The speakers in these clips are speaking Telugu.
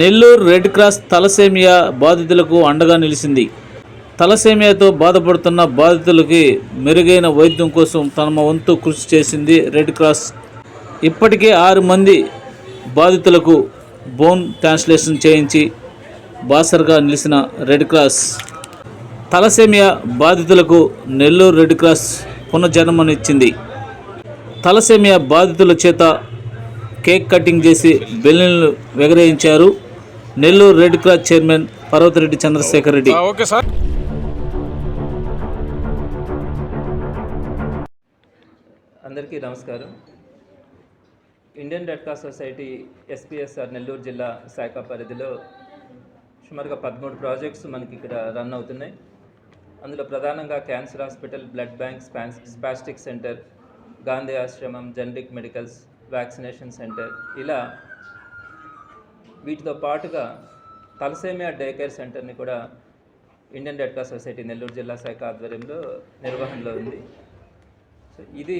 నెల్లూరు రెడ్ క్రాస్ తలసేమియా బాధితులకు అండగా నిలిచింది. తలసేమియాతో బాధపడుతున్న బాధితులకి మెరుగైన వైద్యం కోసం తమ వంతు కృషి చేసింది రెడ్ క్రాస్. ఇప్పటికే ఆరు మంది బాధితులకు బోన్ ట్రాన్స్లేషన్ చేయించి బాసర్గా నిలిచిన రెడ్ క్రాస్. తలసేమియా బాధితులకు నెల్లూరు రెడ్ క్రాస్ పునర్జన్మనిచ్చింది. తలసేమియా బాధితుల చేత కేక్ కటింగ్ చేసి బెలూన్లు ఎగరేయించారు Nellore red cross chairman Parvathireddy Chandrasekhar Reddy. ఆ, ఓకే సార్. అందరికీ నమస్కారం. Indian red cross society SPSR Nellore జిల్లా శాఖ పరిధిలో సుమారుగా పదమూడు ప్రాజెక్ట్స్ మనకి ఇక్కడ రన్ అవుతున్నాయి. అందులో ప్రధానంగా cancer hospital blood bank spans spastic centre Gandhi ఆశ్రమం జనరిక్ మెడికల్స్ వ్యాక్సినేషన్ సెంటర్. ఇలా వీటితో పాటుగా తలసేమియా డే కేర్ సెంటర్ని కూడా Indian red cross society Nellore జిల్లా శాఖ ఆధ్వర్యంలో నిర్వహణలో ఉంది. సో ఇది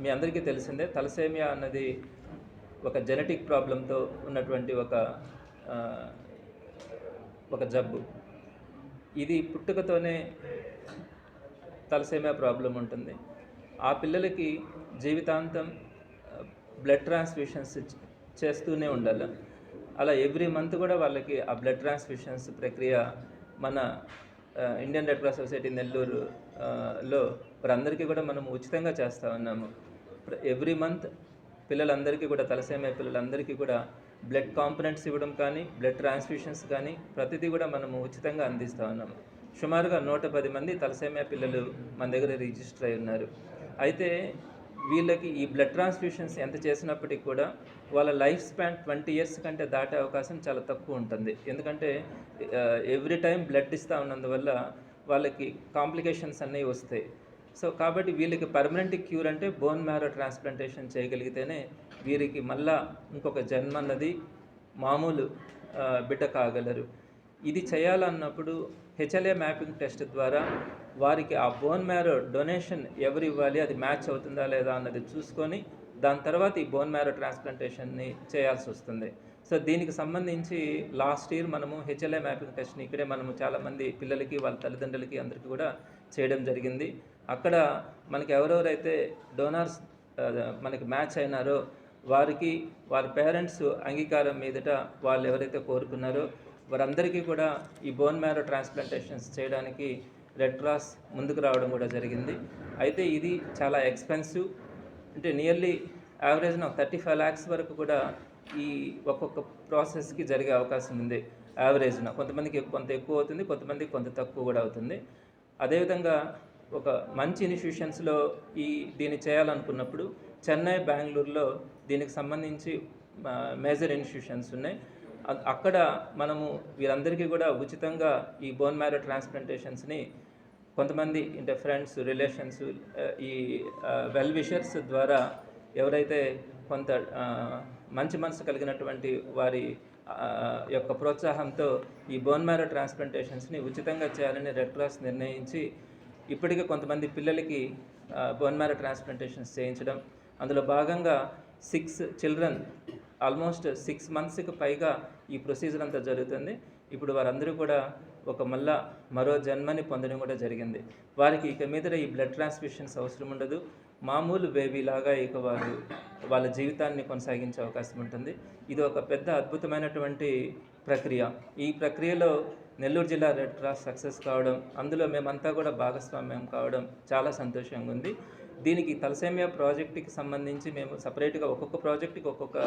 మీ అందరికీ తెలిసిందే తలసేమియా అన్నది ఒక జెనెటిక్ ప్రాబ్లంతో ఉన్నటువంటి ఒక ఒక జబ్బు. ఇది పుట్టుకతోనే తలసేమియా ప్రాబ్లం ఉంటుంది. ఆ పిల్లలకి జీవితాంతం బ్లడ్ ట్రాన్స్ఫ్యూషన్స్ చేస్తూనే ఉండాలి. అలా ఎవ్రీ మంత్ కూడా వాళ్ళకి ఆ బ్లడ్ ట్రాన్స్ఫ్యూషన్స్ ప్రక్రియ మన Indian red cross society Nellore లో వారందరికీ కూడా మనం ఉచితంగా చేస్తూ ఉన్నాము. ఎవ్రీ మంత్ పిల్లలందరికీ కూడా తలసేమే పిల్లలందరికీ కూడా బ్లడ్ కాంపనెంట్స్ ఇవ్వడం కానీ బ్లడ్ ట్రాన్స్ఫ్యూషన్స్ కానీ ప్రతిదీ కూడా మనము ఉచితంగా అందిస్తూ ఉన్నాము. సుమారుగా నూట పది మంది తలసేమే పిల్లలు మన దగ్గర రిజిస్టర్ అయి ఉన్నారు. అయితే వీళ్ళకి ఈ బ్లడ్ ట్రాన్స్ఫ్యూషన్స్ ఎంత చేసినప్పటికీ కూడా వాళ్ళ లైఫ్ స్పాన్ ట్వంటీ ఇయర్స్ కంటే దాటే అవకాశం చాలా తక్కువ ఉంటుంది. ఎందుకంటే ఎవ్రీ టైం బ్లడ్ ఇస్తూ ఉన్నందువల్ల వాళ్ళకి కాంప్లికేషన్స్ అన్నీ వస్తాయి. సో కాబట్టి వీళ్ళకి పర్మనెంట్ క్యూర్ అంటే బోన్ మ్యారో ట్రాన్స్ప్లాంటేషన్ చేయగలిగితేనే వీరికి మళ్ళా ఇంకొక జన్మ అన్నది మామూలు బిడ్డ కాగలరు. ఇది చేయాలన్నప్పుడు హెచ్ఎల్ఏ మ్యాపింగ్ టెస్ట్ ద్వారా వారికి ఆ బోన్ మ్యారో డొనేషన్ ఎవరు ఇవ్వాలి అది మ్యాచ్ అవుతుందా లేదా అన్నది చూసుకొని దాని తర్వాత ఈ బోన్ మ్యారో ట్రాన్స్ప్లాంటేషన్ని చేయాల్సి వస్తుంది. సో దీనికి సంబంధించి లాస్ట్ ఇయర్ మనము హెచ్ఎల్ఏ మ్యాపింగ్ టెస్ట్ని ఇక్కడే మనము చాలామంది పిల్లలకి వాళ్ళ తల్లిదండ్రులకి అందరికీ కూడా చేయడం జరిగింది. అక్కడ మనకి ఎవరెవరైతే డోనార్స్ మనకి మ్యాచ్ అయినారో వారికి వారి పేరెంట్స్ అంగీకారం మీదట వాళ్ళు ఎవరైతే కోరుకున్నారో వారందరికీ కూడా ఈ బోన్ మ్యారో ట్రాన్స్ప్లాంటేషన్స్ చేయడానికి రెడ్ క్రాస్ ముందుకు రావడం కూడా జరిగింది. అయితే ఇది చాలా ఎక్స్పెన్సివ్ అంటే నియర్లీ యావరేజ్న థర్టీ ఫైవ్ ల్యాక్స్ వరకు కూడా ఈ ఒక్కొక్క ప్రాసెస్కి జరిగే అవకాశం ఉంది. యావరేజ్న కొంతమందికి కొంత ఎక్కువ అవుతుంది కొంతమందికి కొంత తక్కువ కూడా అవుతుంది. అదేవిధంగా ఒక మంచి ఇన్స్టిట్యూషన్స్లో ఈ దీన్ని చేయాలనుకున్నప్పుడు చెన్నై బెంగళూరులో దీనికి సంబంధించి మేజర్ ఇన్స్టిట్యూషన్స్ ఉన్నాయి. అక్కడ మనము వీరందరికీ కూడా ఉచితంగా ఈ బోన్ మ్యారో ట్రాన్స్ప్లాంటేషన్స్ని కొంతమంది అంటే ఫ్రెండ్స్ రిలేషన్స్ ఈ వెల్ విషర్స్ ద్వారా ఎవరైతే కొంత మంచి మనసు కలిగినటువంటి వారి యొక్క ప్రోత్సాహంతో ఈ బోన్ మ్యారో ట్రాన్స్ప్లాంటేషన్స్ని ఉచితంగా చేయాలని రెడ్ క్రాస్ నిర్ణయించి ఇప్పటికే కొంతమంది పిల్లలకి బోన్ మ్యారో ట్రాన్స్ప్లాంటేషన్స్ చేయించడం. అందులో భాగంగా సిక్స్ చిల్డ్రన్ ఆల్మోస్ట్ సిక్స్ మంత్స్కి పైగా ఈ ప్రొసీజర్ అంతా జరుగుతుంది. ఇప్పుడు వారందరూ కూడా ఒక మళ్ళా మరో జన్మని పొందడం కూడా జరిగింది. వారికి ఇక మీద ఈ బ్లడ్ ట్రాన్స్ఫ్యూషన్స్ అవసరం ఉండదు. మామూలు బేబీ లాగా ఇక వారు వాళ్ళ జీవితాన్ని కొనసాగించే అవకాశం ఉంటుంది. ఇది ఒక పెద్ద అద్భుతమైనటువంటి ప్రక్రియ. ఈ ప్రక్రియలో నెల్లూరు జిల్లా రెడ్ క్రాస్ సక్సెస్ కావడం అందులో మేమంతా కూడా భాగస్వామ్యం కావడం చాలా సంతోషంగా ఉంది. దీనికి తలసేమియా ప్రాజెక్టుకి సంబంధించి మేము సపరేట్గా ఒక్కొక్క ప్రాజెక్టుకి ఒక్కొక్క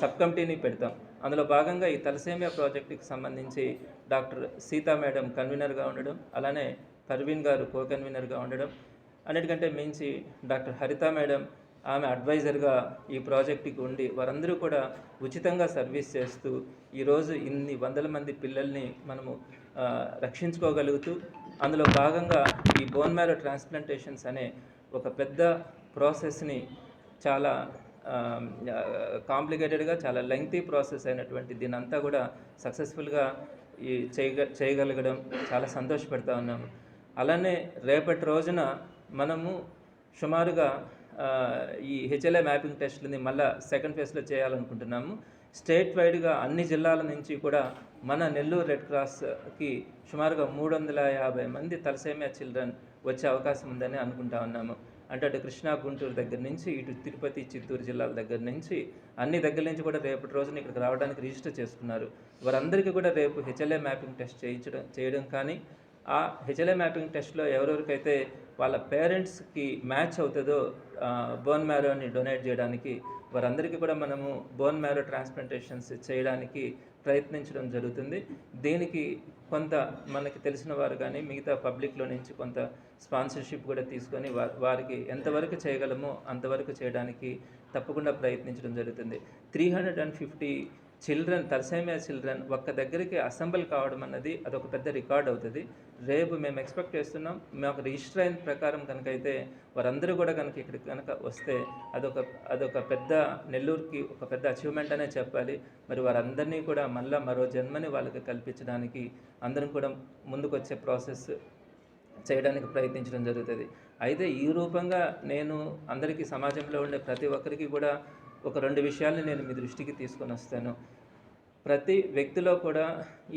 సబ్ కమిటీని పెడతాం. అందులో భాగంగా ఈ తలసేమియా ప్రాజెక్టుకి సంబంధించి డాక్టర్ సీతా మేడం కన్వీనర్గా ఉండడం అలానే పర్వీన్ గారు కో కన్వీనర్గా ఉండడం అన్నిటికంటే మించి డాక్టర్ హరిత మేడం ఆమె అడ్వైజర్గా ఈ ప్రాజెక్టుకి ఉండి వారందరూ కూడా ఉచితంగా సర్వీస్ చేస్తూ ఈరోజు ఇన్ని వందల మంది పిల్లల్ని మనము రక్షించుకోగలుగుతూ అందులో భాగంగా ఈ బోన్ మ్యారో ట్రాన్స్ప్లాంటేషన్స్ అనే ఒక పెద్ద ప్రాసెస్ని చాలా కాంప్లికేటెడ్గా చాలా లెంగ్తీ ప్రాసెస్ అయినటువంటి దీని అంతా కూడా సక్సెస్ఫుల్గా ఈ చేయగ చేయగలగడం చాలా సంతోషపెడతా ఉన్నాము. అలానే రేపటి రోజున మనము సుమారుగా ఈ హెచ్ఎల్ఏ మ్యాపింగ్ టెస్ట్లని మళ్ళీ సెకండ్ ఫేజ్లో చేయాలనుకుంటున్నాము. స్టేట్ వైడ్గా అన్ని జిల్లాల నుంచి కూడా మన నెల్లూరు రెడ్ క్రాస్కి సుమారుగా మూడు వందల యాభై మంది తలసేమియా చిల్డ్రన్ వచ్చే అవకాశం ఉందని అనుకుంటా ఉన్నాము. అంటే అటు కృష్ణా గుంటూరు దగ్గర నుంచి ఇటు తిరుపతి చిత్తూరు జిల్లాల దగ్గర నుంచి అన్ని దగ్గర నుంచి కూడా రేపటి రోజున ఇక్కడికి రావడానికి రిజిస్టర్ చేసుకున్నారు. వారందరికీ కూడా రేపు హెచ్ఎల్ఏ మ్యాపింగ్ టెస్ట్ చేయించడం చేయడం కానీ ఆ హెచ్ఎల్ఏ మ్యాపింగ్ టెస్ట్లో ఎవరెవరికైతే వాళ్ళ పేరెంట్స్కి మ్యాచ్ అవుతుందో బోన్ మ్యారోని డొనేట్ చేయడానికి వారందరికీ కూడా మనము బోన్ మ్యారో ట్రాన్స్ప్లాంటేషన్స్ చేయడానికి ప్రయత్నించడం జరుగుతుంది. దీనికి కొంత మనకి తెలిసిన వారు కానీ మిగతా పబ్లిక్లో నుంచి కొంత స్పాన్సర్షిప్ కూడా తీసుకొని వారికి ఎంతవరకు చేయగలమో అంతవరకు చేయడానికి తప్పకుండా ప్రయత్నించడం జరుగుతుంది. Three hundred and fifty children thalassaemia children ఒక్క దగ్గరికి అసెంబుల్ కావడం అన్నది అదొక పెద్ద రికార్డ్ అవుతుంది. రేపు మేము ఎక్స్పెక్ట్ చేస్తున్నాం. మాకు రిజిస్టర్ అయిన ప్రకారం కనుక అయితే వారందరూ కూడా కనుక ఇక్కడికి కనుక వస్తే అదొక అదొక పెద్ద నెల్లూరుకి ఒక పెద్ద అచీవ్మెంట్ అనే చెప్పాలి. మరి వారందరినీ కూడా మళ్ళీ మరో జన్మని వాళ్ళకి కల్పించడానికి అందరం కూడా ముందుకొచ్చే ప్రాసెస్ చేయడానికి ప్రయత్నించడం జరుగుతుంది. అయితే ఈ రూపంగా నేను అందరికీ సమాజంలో ఉండే ప్రతి ఒక్కరికి కూడా ఒక రెండు విషయాల్ని నేను మీ దృష్టికి తీసుకొని వస్తాను. ప్రతి వ్యక్తిలో కూడా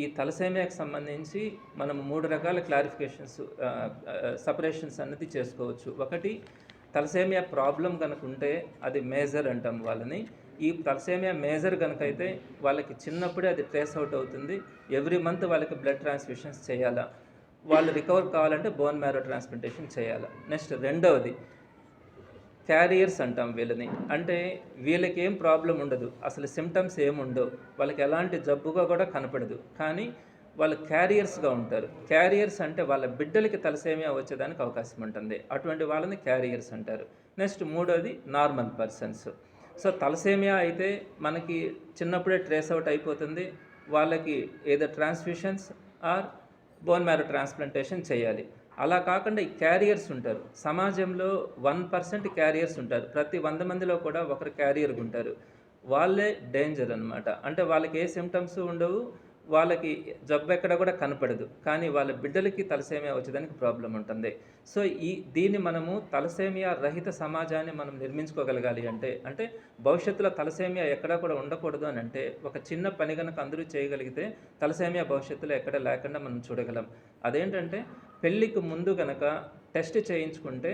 ఈ తలసేమియాకి సంబంధించి మనం మూడు రకాల క్లారిఫికేషన్స్ సపరేషన్స్ అన్నది చేసుకోవచ్చు. ఒకటి తలసేమియా ప్రాబ్లం కనుక ఉంటే అది మేజర్ అంటాం వాళ్ళని. ఈ తలసేమియా మేజర్ కనుక అయితే వాళ్ళకి చిన్నప్పుడే అది ట్రేస్ అవుట్ అవుతుంది. ఎవ్రీ మంత్ వాళ్ళకి బ్లడ్ ట్రాన్స్ఫ్యూషన్స్ చేయాలా? వాళ్ళు రికవర్ కావాలంటే బోన్ మ్యారో ట్రాన్స్ప్లాంటేషన్ చేయాలి? నెక్స్ట్ రెండవది క్యారియర్స్ అంటాం వీళ్ళని. అంటే వీళ్ళకి ఏం ప్రాబ్లం ఉండదు. అసలు సిమ్టమ్స్ ఏముండవు వాళ్ళకి ఎలాంటి జబ్బుగా కూడా కనపడదు. కానీ వాళ్ళు క్యారియర్స్గా ఉంటారు. క్యారియర్స్ అంటే వాళ్ళ బిడ్డలకి తలసేమియా వచ్చేదానికి అవకాశం ఉంటుంది. అటువంటి వాళ్ళని క్యారియర్స్ అంటారు. నెక్స్ట్ మూడోది నార్మల్ పర్సన్స్. సో తలసేమియా అయితే మనకి చిన్నప్పుడే ట్రేస్ అవుట్ అయిపోతుంది. వాళ్ళకి ఏదో transfusions or bone marrow transplantation చేయాలి. అలా కాకుండా ఈ క్యారియర్స్ ఉంటారు. సమాజంలో వన్ పర్సెంట్ క్యారియర్స్ ఉంటారు. ప్రతి వంద మందిలో కూడా ఒకరు క్యారియర్గా ఉంటారు. వాళ్ళే డేంజర్ అనమాట అంటే వాళ్ళకి ఏ సిమ్టమ్స్ ఉండవు. వాళ్ళకి జబ్బు ఎక్కడ కూడా కనపడదు. కానీ వాళ్ళ బిడ్డలకి తలసేమియా వచ్చేదానికి ప్రాబ్లం ఉంటుంది. సో ఈ దీన్ని మనము తలసేమియా రహిత సమాజాన్ని మనం నిర్మించుకోగలగాలి అంటే అంటే భవిష్యత్తులో తలసేమియా ఎక్కడా కూడా ఉండకూడదు అని అంటే ఒక చిన్న పని కనుక అందరూ చేయగలిగితే తలసేమియా భవిష్యత్తులో ఎక్కడ లేకుండా మనం చూడగలం. అదేంటంటే పెళ్ళికి ముందు కనుక టెస్ట్ చేయించుకుంటే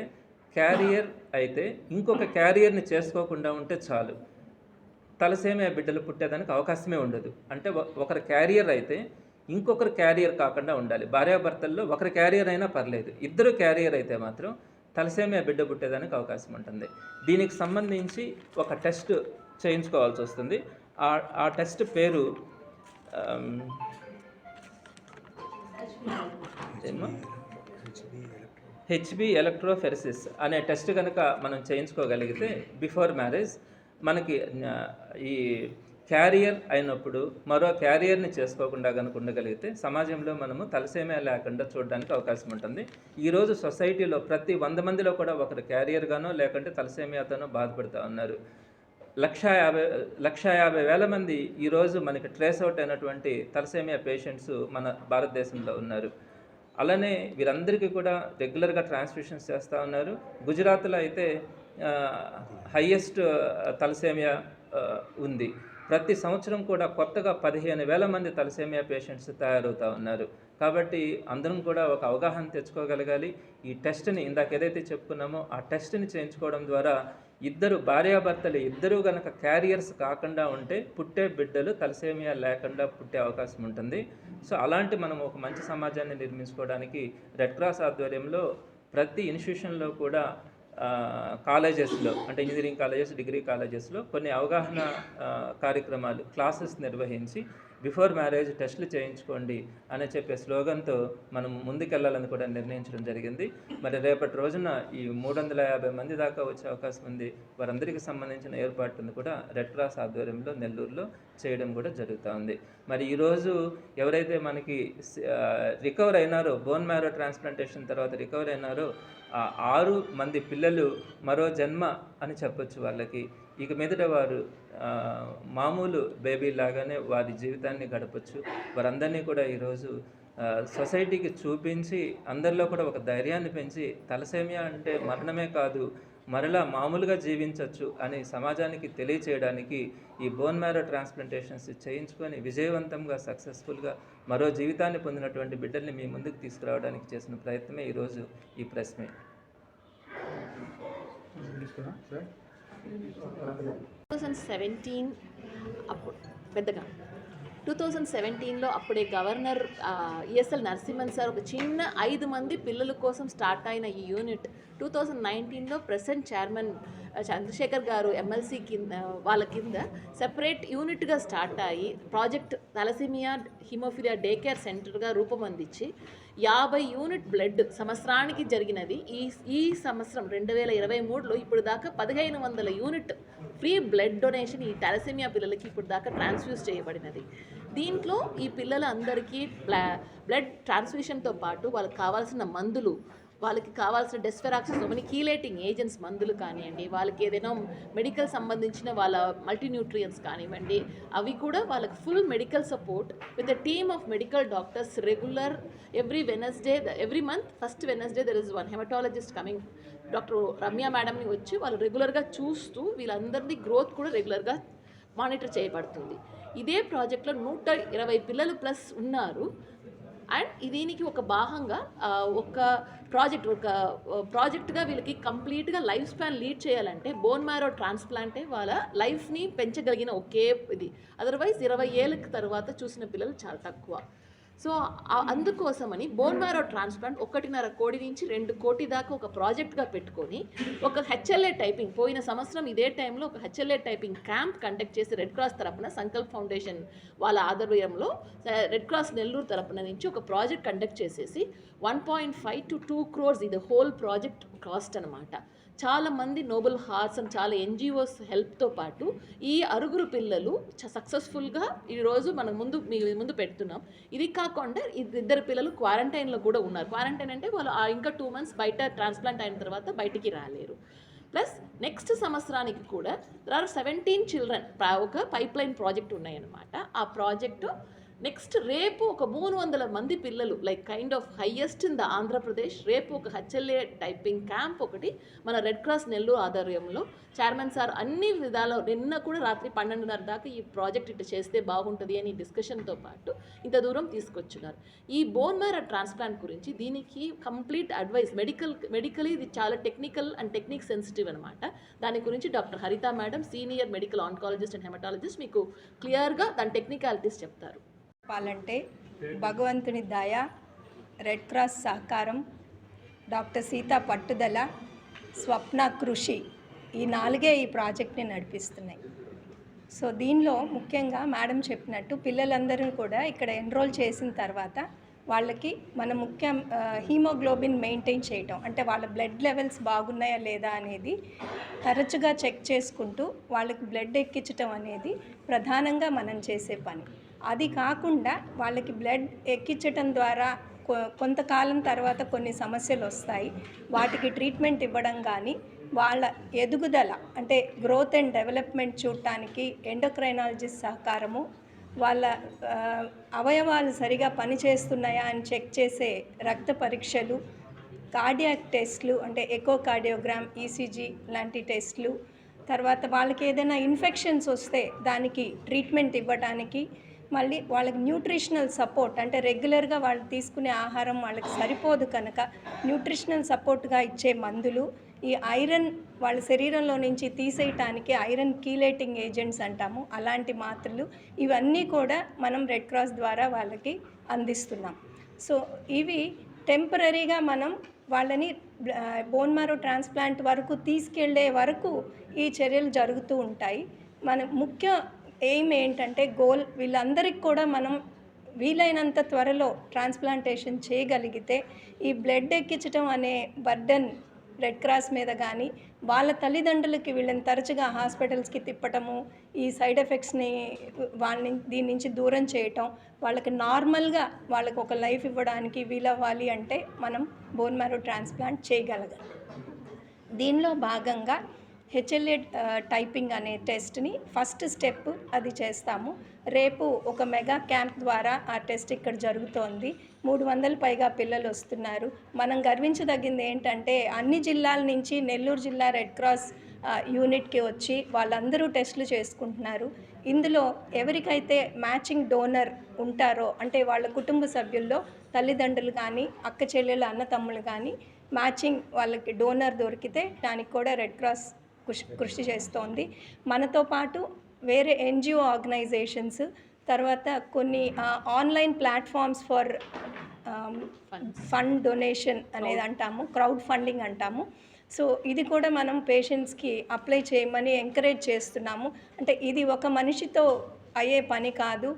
క్యారియర్ అయితే ఇంకొక క్యారియర్ని చేసుకోకుండా ఉంటే చాలు. తలసేమియా బిడ్డలు పుట్టేదానికి అవకాశమే ఉండదు. అంటే ఒకరి ఒకరు క్యారియర్ అయితే ఇంకొకరు క్యారియర్ కాకుండా ఉండాలి. భార్యాభర్తల్లో ఒకరు క్యారియర్ అయినా పర్లేదు. ఇద్దరు క్యారియర్ అయితే మాత్రం తలసేమియా బిడ్డ పుట్టేదానికి అవకాశం ఉంటుంది. దీనికి సంబంధించి ఒక టెస్ట్ చేయించుకోవాల్సి వస్తుంది. ఆ ఆ టెస్ట్ పేరు హెచ్బి ఎలక్ట్రోఫెరసిస్ అనే టెస్ట్ కనుక మనం చేయించుకోగలిగితే బిఫోర్ మ్యారేజ్ మనకి ఈ క్యారియర్ అయినప్పుడు మరో క్యారియర్ని చేసుకోకుండా కనుక ఉండగలిగితే సమాజంలో మనము తలసేమియా లేకుండా చూడడానికి అవకాశం ఉంటుంది. ఈరోజు సొసైటీలో ప్రతి వంద మందిలో కూడా ఒకరు క్యారియర్గానో లేకుంటే తలసేమియాతోనో బాధపడుతూ ఉన్నారు. లక్ష యాభై లక్ష యాభై వేల మంది ఈరోజు మనకి ట్రేస్ అవుట్ అయినటువంటి తలసేమియా పేషెంట్స్ మన భారతదేశంలో ఉన్నారు. అలానే వీరందరికీ కూడా రెగ్యులర్గా ట్రాన్స్మిషన్స్ చేస్తూ ఉన్నారు. గుజరాత్లో అయితే హయ్యెస్ట్ తలసేమియా ఉంది. ప్రతి సంవత్సరం కూడా కొత్తగా పదిహేను వేల మంది తలసేమియా పేషెంట్స్ తయారవుతూ ఉన్నారు. కాబట్టి అందరం కూడా ఒక అవగాహన తెచ్చుకోగలగాలి. ఈ టెస్ట్ని ఇందాక ఏదైతే చెప్పుకున్నామో ఆ టెస్ట్ని చేయించుకోవడం ద్వారా ఇద్దరు భార్యాభర్తలు ఇద్దరూ కనుక క్యారియర్స్ కాకుండా ఉంటే పుట్టే బిడ్డలు తలసేమియా లేకుండా పుట్టే అవకాశం ఉంటుంది. సో అలాంటి మనం ఒక మంచి సమాజాన్ని నిర్మించుకోవడానికి రెడ్ క్రాస్ ఆధ్వర్యంలో ప్రతి ఇన్స్టిట్యూషన్లో కూడా కాలేజెస్లో అంటే ఇంజనీరింగ్ కాలేజెస్ డిగ్రీ కాలేజెస్లో కొన్ని అవగాహన కార్యక్రమాలు క్లాసెస్ నిర్వహించి బిఫోర్ మ్యారేజ్ టెస్టులు చేయించుకోండి అని చెప్పే స్లోగన్తో మనం ముందుకెళ్ళాలని కూడా నిర్ణయించడం జరిగింది. మరి రేపటి రోజున ఈ మూడు వందల యాభై మంది దాకా వచ్చే అవకాశం ఉంది. వారందరికీ సంబంధించిన ఏర్పాట్లను కూడా రెడ్ క్రాస్ ఆధ్వర్యంలో నెల్లూరులో చేయడం కూడా జరుగుతూ ఉంది మరి ఈరోజు ఎవరైతే మనకి రికవర్ అయినారో బోన్ మ్యారో ట్రాన్స్ప్లాంటేషన్ తర్వాత రికవర్ అయినారో ఆరు మంది పిల్లలు మరో జన్మ అని చెప్పొచ్చు వాళ్ళకి. ఇక మీదట వారు మామూలు బేబీ లాగానే వారి జీవితాన్ని గడపచ్చు. వారందరినీ కూడా ఈరోజు సొసైటీకి చూపించి అందరిలో కూడా ఒక ధైర్యాన్ని పెంచి తలసేమియా అంటే మరణమే కాదు మరలా మామూలుగా జీవించవచ్చు అని సమాజానికి తెలియచేయడానికి ఈ బోన్ మ్యారో ట్రాన్స్ప్లాంటేషన్స్ చేయించుకొని విజయవంతంగా సక్సెస్ఫుల్గా మరో జీవితాన్ని పొందినటువంటి బిడ్డల్ని మీ ముందుకు తీసుకురావడానికి చేసిన ప్రయత్నమే ఈరోజు ఈ press meet. Two thousand seventeen అప్పుడు పెద్దగా. టూ థౌజండ్ సెవెంటీన్లో అప్పుడే గవర్నర్ ఈఎస్ఎల్ నరసింహన్ సార్ ఒక చిన్న ఐదు మంది పిల్లల కోసం స్టార్ట్ అయిన ఈ యూనిట్ టూ థౌజండ్ నైన్టీన్లో present chairman Chandrasekhar garu MLC కింద వాళ్ళ కింద సెపరేట్ యూనిట్గా స్టార్ట్ అయ్యి project thalassaemia haemophilia day care సెంటర్గా రూపొందించి యాభై యూనిట్ బ్లడ్ సంవత్సరానికి జరిగినది. ఈ ఈ సంవత్సరం రెండు వేల ఇరవై మూడులో ఇప్పుడు దాకా పదిహేను వందల యూనిట్ ఫ్రీ బ్లడ్ డొనేషన్ ఈ టాలసీమియా పిల్లలకి ఇప్పుడు దాకా ట్రాన్స్ఫ్యూజ్ చేయబడినది. దీంట్లో ఈ పిల్లలందరికీ బ్లడ్ ట్రాన్స్ఫ్యూషన్తో పాటు వాళ్ళకి కావాల్సిన మందులు వాళ్ళకి కావాల్సిన డెస్ఫెరాక్సిస్ మనీ కీలేటింగ్ ఏజెంట్స్ మందులు కానివ్వండి వాళ్ళకి ఏదైనా మెడికల్ సంబంధించిన వాళ్ళ మల్టీన్యూట్రియన్స్ కానివ్వండి అవి కూడా వాళ్ళకి full medical support with the team of medical doctors regular every Wednesday every month first Wednesday there is one haematologist coming doctor Ramya మేడంని వచ్చి వాళ్ళు రెగ్యులర్గా చూస్తూ వీళ్ళందరిది గ్రోత్ కూడా రెగ్యులర్గా మానిటర్ చేయబడుతుంది. ఇదే ప్రాజెక్ట్లో నూట ఇరవై పిల్లలు ప్లస్ ఉన్నారు. అండ్ దీనికి ఒక భాగంగా ఒక ప్రాజెక్ట్ ఒక ప్రాజెక్ట్గా వీళ్ళకి కంప్లీట్గా లైఫ్ స్పాన్ లీడ్ చేయాలంటే బోన్ మ్యారో ట్రాన్స్ప్లాంటే వాళ్ళ లైఫ్ని పెంచగలిగిన ఒకే ఇది. అదర్వైజ్ ఇరవై ఏళ్ళకి తర్వాత చూసిన పిల్లలు చాలా తక్కువ. సో అందుకోసమని బోన్ మ్యారో ట్రాన్స్ప్లాంట్ ఒకటిన్నర కోటి నుంచి రెండు కోటి దాకా ఒక ప్రాజెక్ట్గా పెట్టుకొని ఒక హెచ్ఎల్ఏ టైపింగ్ పోయిన సంవత్సరం ఇదే టైంలో ఒక హెచ్ఎల్ఏ టైపింగ్ క్యాంప్ కండక్ట్ చేసి రెడ్ క్రాస్ తరపున సంకల్ప్ ఫౌండేషన్ వాళ్ళ ఆధ్వర్యంలో రెడ్ క్రాస్ నెల్లూరు తరపున నుంచి ఒక ప్రాజెక్ట్ కండక్ట్ చేసేసి one point five to two crores ఇది హోల్ ప్రాజెక్ట్ కాస్ట్ అనమాట చాలా మంది నోబెల్ హార్ట్స్ అండ్ చాలా ఎన్జిఓస్ హెల్ప్తో పాటు ఈ అరుగురు పిల్లలు సక్సెస్ఫుల్గా ఈరోజు మనం ముందు మీ ముందు పెడుతున్నాం. ఇది కాక ఇద్- ఇద్దరు పిల్లలు క్వారంటైన్లో కూడా ఉన్నారు. క్వారంటైన్ అంటే వాళ్ళు ఆ ఇంకా టూ మంత్స్ బయట ట్రాన్స్ప్లాంట్ అయిన తర్వాత బయటికి రాలేరు. ప్లస్ నెక్స్ట్ సంవత్సరానికి కూడా దర్ ఆర్ సెవెంటీన్ చిల్డ్రన్ ఒక పైప్ లైన్ ప్రాజెక్ట్ ఉన్నాయన్నమాట. ఆ ప్రాజెక్టు నెక్స్ట్ రేపు ఒక మూడు వందల మంది పిల్లలు like kind of highest in the Andhra Pradesh రేపు ఒక హెచ్ఎల్ఏ టైపింగ్ క్యాంప్ ఒకటి మన రెడ్ క్రాస్ నెల్లూరు ఆధ్వర్యంలో. చైర్మన్ సార్ అన్ని విధాల నిన్న కూడా రాత్రి పన్నెండున్నర దాకా ఈ ప్రాజెక్ట్ ఇటు చేస్తే బాగుంటుంది అని డిస్కషన్తో పాటు ఇంత దూరం తీసుకొచ్చున్నారు. ఈ బోన్ మ్యారో ట్రాన్స్ప్లాంట్ గురించి దీనికి కంప్లీట్ అడ్వైస్ మెడికల్ మెడికలీ ఇది చాలా టెక్నికల్ అండ్ టెక్నిక్ సెన్సిటివ్ అనమాట దాని గురించి doctor Haritha madam senior medical oncologist and haematologist మీకు క్లియర్గా దాని టెక్నికాలిటీస్ చెప్తారు. చెప్పాలంటే భగవంతుని దయ రెడ్ క్రాస్ సహకారం డాక్టర్ సీత పట్టుదల స్వప్న కృషి ఈ నాలుగే ఈ ప్రాజెక్ట్ని నడిపిస్తున్నాయి. సో దీనిలో ముఖ్యంగా మేడం చెప్పినట్టు పిల్లలందరూ కూడా ఇక్కడ ఎన్రోల్ చేసిన తర్వాత వాళ్ళకి మన ముఖ్య హీమోగ్లోబిన్ మెయింటైన్ చేయటం అంటే వాళ్ళ బ్లడ్ లెవెల్స్ బాగున్నాయా లేదా అనేది తరచుగా చెక్ చేసుకుంటూ వాళ్ళకి బ్లడ్ ఎక్కించటం అనేది ప్రధానంగా మనం చేసే పని. అది కాకుండా వాళ్ళకి బ్లడ్ ఎక్కించటం ద్వారా కొ- కొంతకాలం తర్వాత కొన్ని సమస్యలు వస్తాయి. వాటికి ట్రీట్మెంట్ ఇవ్వడం కానీ వాళ్ళ ఎదుగుదల అంటే గ్రోత్ అండ్ డెవలప్మెంట్ చూడటానికి ఎండోక్రైనాలజిస్ట్ సహకారము వాళ్ళ అవయవాలు సరిగా పనిచేస్తున్నాయా అని చెక్ చేసే రక్త పరీక్షలు కార్డియాక్ టెస్ట్లు అంటే ఎకో కార్డియోగ్రామ్ ఈసీజీ లాంటి టెస్ట్లు తర్వాత వాళ్ళకి ఏదైనా ఇన్ఫెక్షన్స్ వస్తే దానికి ట్రీట్మెంట్ ఇవ్వడానికి మళ్ళీ వాళ్ళకి న్యూట్రిషనల్ సపోర్ట్ అంటే రెగ్యులర్గా వాళ్ళు తీసుకునే ఆహారం వాళ్ళకి సరిపోదు కనుక న్యూట్రిషనల్ సపోర్ట్గా ఇచ్చే మందులు ఈ ఐరన్ వాళ్ళ శరీరంలో నుంచి తీసేయటానికి ఐరన్ కీలేటింగ్ ఏజెంట్స్ అంటాము. అలాంటి మాత్రలు ఇవన్నీ కూడా మనం రెడ్ క్రాస్ ద్వారా వాళ్ళకి అందిస్తున్నాం. సో ఇవి టెంపరీగా మనం వాళ్ళని బోన్ మారో ట్రాన్స్ప్లాంట్ వరకు తీసుకెళ్ళే వరకు ఈ చర్యలు జరుగుతూ ఉంటాయి. మన ముఖ్య ఎయిమ్ ఏంటంటే గోల్ వీళ్ళందరికీ కూడా మనం వీలైనంత త్వరలో ట్రాన్స్ప్లాంటేషన్ చేయగలిగితే ఈ బ్లడ్ ఎక్కించడం అనే బర్డన్ రెడ్ క్రాస్ మీద కానీ వాళ్ళ తల్లిదండ్రులకి వీళ్ళని తరచుగా హాస్పిటల్స్కి తిప్పటము ఈ సైడ్ ఎఫెక్ట్స్ని వాళ్ళని దీని నుంచి దూరం చేయటం వాళ్ళకి నార్మల్గా వాళ్ళకి ఒక లైఫ్ ఇవ్వడానికి వీలవ్వాలి అంటే మనం బోన్ మ్యారో ట్రాన్స్ప్లాంట్ చేయగలగాలి. దీనిలో భాగంగా హెచ్ఎల్ఏ టైపింగ్ అనే టెస్ట్ని ఫస్ట్ స్టెప్ అది చేస్తాము. రేపు ఒక మెగా క్యాంప్ ద్వారా ఆ టెస్ట్ ఇక్కడ జరుగుతోంది. మూడు వందల పైగా పిల్లలు వస్తున్నారు. మనం గర్వించదగింది ఏంటంటే అన్ని జిల్లాల నుంచి నెల్లూరు జిల్లా రెడ్ క్రాస్ యూనిట్కి వచ్చి వాళ్ళందరూ టెస్టులు చేసుకుంటున్నారు. ఇందులో ఎవరికైతే మ్యాచింగ్ డోనర్ ఉంటారో అంటే వాళ్ళ కుటుంబ సభ్యుల్లో తల్లిదండ్రులు కానీ అక్క చెల్లెలు అన్న తమ్ముళ్ళు కానీ మ్యాచింగ్ వాళ్ళకి డోనర్ దొరికితే దానికి కూడా రెడ్ క్రాస్ కృషి కృషి చేస్తోంది. మనతో పాటు వేరే ఎన్జిఓ ఆర్గనైజేషన్స్ తర్వాత కొన్ని online platforms for fund donation అనేది అంటాము క్రౌడ్ ఫండింగ్ అంటాము. సో ఇది కూడా మనం పేషెంట్స్కి అప్లై చేయమని ఎంకరేజ్ చేస్తున్నాము. అంటే ఇది ఒక మనిషితో అయ్యే పని కాదు.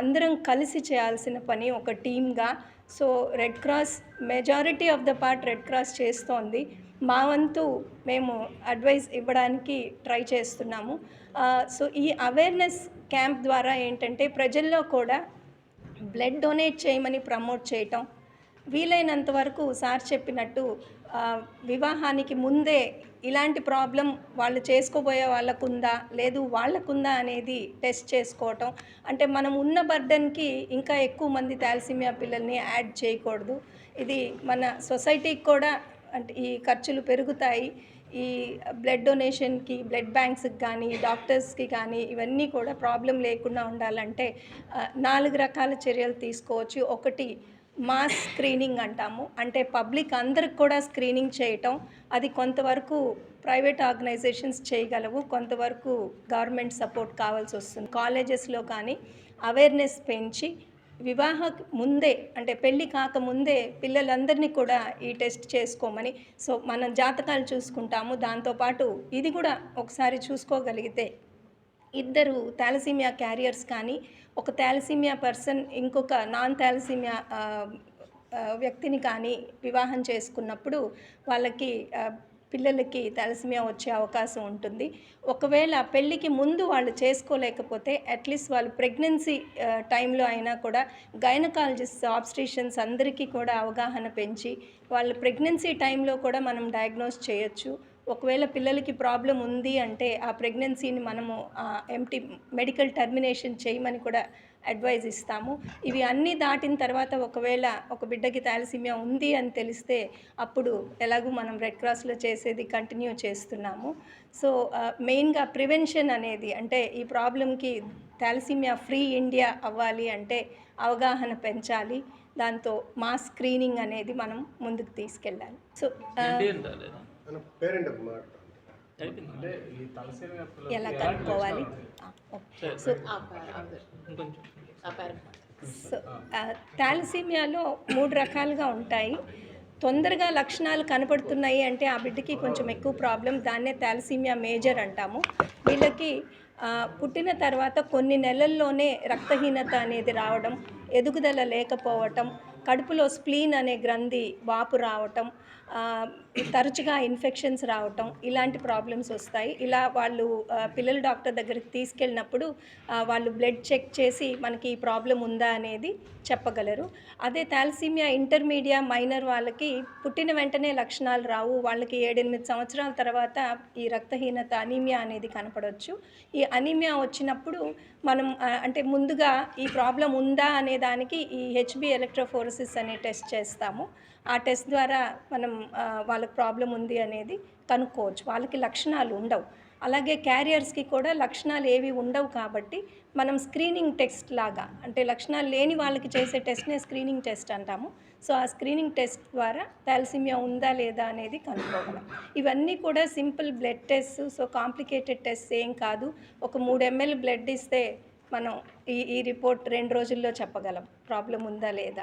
అందరం కలిసి చేయాల్సిన పని ఒక టీమ్గా. So red cross majority of the part red cross చేస్తోంది. మా వంతు మేము అడ్వైస్ ఇవ్వడానికి ట్రై చేస్తున్నాము. సో ఈ అవేర్నెస్ క్యాంప్ ద్వారా ఏంటంటే ప్రజల్లో కూడా బ్లడ్ డొనేట్ చేయమని ప్రమోట్ చేయటం వీలైనంత వరకు సార్ చెప్పినట్టు వివాహానికి ముందే ఇలాంటి ప్రాబ్లం వాళ్ళు చేసుకోబోయే వాళ్ళకుందా లేదు వాళ్ళకుందా అనేది టెస్ట్ చేసుకోవటం. అంటే మనం ఉన్న బర్డన్కి ఇంకా ఎక్కువ మంది థాలసీమియా పిల్లల్ని యాడ్ చేయకూడదు. ఇది మన సొసైటీకి కూడా అంటే ఈ ఖర్చులు పెరుగుతాయి. ఈ బ్లడ్ డొనేషన్కి బ్లడ్ బ్యాంక్స్కి కానీ డాక్టర్స్కి కానీ ఇవన్నీ కూడా ప్రాబ్లం లేకుండా ఉండాలంటే నాలుగు రకాల చర్యలు తీసుకోవచ్చు. ఒకటి మాస్ స్క్రీనింగ్ అంటాము. అంటే పబ్లిక్ అందరికి కూడా స్క్రీనింగ్ చేయటం. అది కొంతవరకు ప్రైవేట్ ఆర్గనైజేషన్స్ చేయగలవు. కొంతవరకు గవర్నమెంట్ సపోర్ట్ కావాల్సి వస్తుంది. కాలేజెస్లో కానీ అవేర్నెస్ పెంచి వివాహ ముందే అంటే పెళ్ళి కాకముందే పిల్లలందరినీ కూడా ఈ టెస్ట్ చేసుకోమని సో మనం జాతకాలు చూసుకుంటాము. దాంతోపాటు ఇది కూడా ఒకసారి చూసుకోగలిగితే ఇద్దరు థాలసీమియా క్యారియర్స్ కానీ ఒక థాలసీమియా పర్సన్ ఇంకొక నాన్ థాలసీమియా వ్యక్తిని కానీ వివాహం చేసుకున్నప్పుడు వాళ్ళకి పిల్లలకి తలసిమియా వచ్చే అవకాశం ఉంటుంది. ఒకవేళ పెళ్ళికి ముందు వాళ్ళు చేసుకోలేకపోతే అట్లీస్ట్ వాళ్ళు ప్రెగ్నెన్సీ టైంలో అయినా కూడా గైనకాలజిస్ట్ ఆబ్స్ట్రిషన్స్ అందరికీ కూడా అవగాహన పెంచి వాళ్ళ ప్రెగ్నెన్సీ టైంలో కూడా మనం డయాగ్నోస్ చేయొచ్చు. ఒకవేళ పిల్లలకి ప్రాబ్లం ఉంది అంటే ఆ ప్రెగ్నెన్సీని మనము ఎంటీ మెడికల్ టర్మినేషన్ చేయమని కూడా అడ్వైజ్ ఇస్తాము. ఇవి అన్నీ దాటిన తర్వాత ఒకవేళ ఒక బిడ్డకి థాలసీమియా ఉంది అని తెలిస్తే అప్పుడు ఎలాగూ మనం రెడ్ క్రాస్లో చేసేది కంటిన్యూ చేస్తున్నాము. సో మెయిన్గా ప్రివెన్షన్ అనేది అంటే ఈ ప్రాబ్లంకి థాలసీమియా ఫ్రీ ఇండియా అవ్వాలి అంటే అవగాహన పెంచాలి. దాంతో మా స్క్రీనింగ్ అనేది మనం ముందుకు తీసుకెళ్ళాలి. సో పేరెంట్ ఎలా ఓకే. సో. సో థాలసీమియాలో మూడు రకాలుగా ఉంటాయి. తొందరగా లక్షణాలు కనపడుతున్నాయి అంటే ఆ బిడ్డకి కొంచెం ఎక్కువ ప్రాబ్లం. దాన్నే థాలసీమియా మేజర్ అంటాము. వీళ్ళకి పుట్టిన తర్వాత కొన్ని నెలల్లోనే రక్తహీనత అనేది రావడం ఎదుగుదల లేకపోవటం కడుపులో స్ప్లీన్ అనే గ్రంథి వాపు రావటం ఆ, తరచుగా ఇన్ఫెక్షన్స్ రావటం ఇలాంటి ప్రాబ్లమ్స్ వస్తాయి. ఇలా వాళ్ళు పిల్లలు డాక్టర్ దగ్గరికి తీసుకెళ్ళినప్పుడు వాళ్ళు బ్లడ్ చెక్ చేసి మనకి ఈ ప్రాబ్లం ఉందా అనేది చెప్పగలరు. అదే థాలసీమియా ఇంటర్మీడియా మైనర్ వాళ్ళకి పుట్టిన వెంటనే లక్షణాలు రావు. వాళ్ళకి ఏడెనిమిది సంవత్సరాల తర్వాత ఈ రక్తహీనత అనీమియా అనేది కనపడవచ్చు ఈ అనీమియా వచ్చినప్పుడు మనం అంటే ముందుగా ఈ ప్రాబ్లం ఉందా అనే దానికి ఈ హెచ్బి ఎలక్ట్రోఫోరసిస్ అనే టెస్ట్ చేస్తాము. ఆ టెస్ట్ ద్వారా మనం వాళ్ళకి ప్రాబ్లం ఉంది అనేది కనుక్కోవచ్చు. వాళ్ళకి లక్షణాలు ఉండవు. అలాగే క్యారియర్స్కి కూడా లక్షణాలు ఏవి ఉండవు కాబట్టి మనం స్క్రీనింగ్ టెస్ట్ లాగా అంటే లక్షణాలు లేని వాళ్ళకి చేసే టెస్ట్నే స్క్రీనింగ్ టెస్ట్ అంటాము. సో ఆ స్క్రీనింగ్ టెస్ట్ ద్వారా థాలసీమియా ఉందా లేదా అనేది కనుక్కోగలం ఇవన్నీ కూడా simple blood test so complicated test ఏం కాదు. ఒక మూడు ఎంఎల్ బ్లడ్ ఇస్తే మనం ఈ ఈ రిపోర్ట్ రెండు రోజుల్లో చెప్పగలం. ప్రాబ్లం ఉందా లేదా?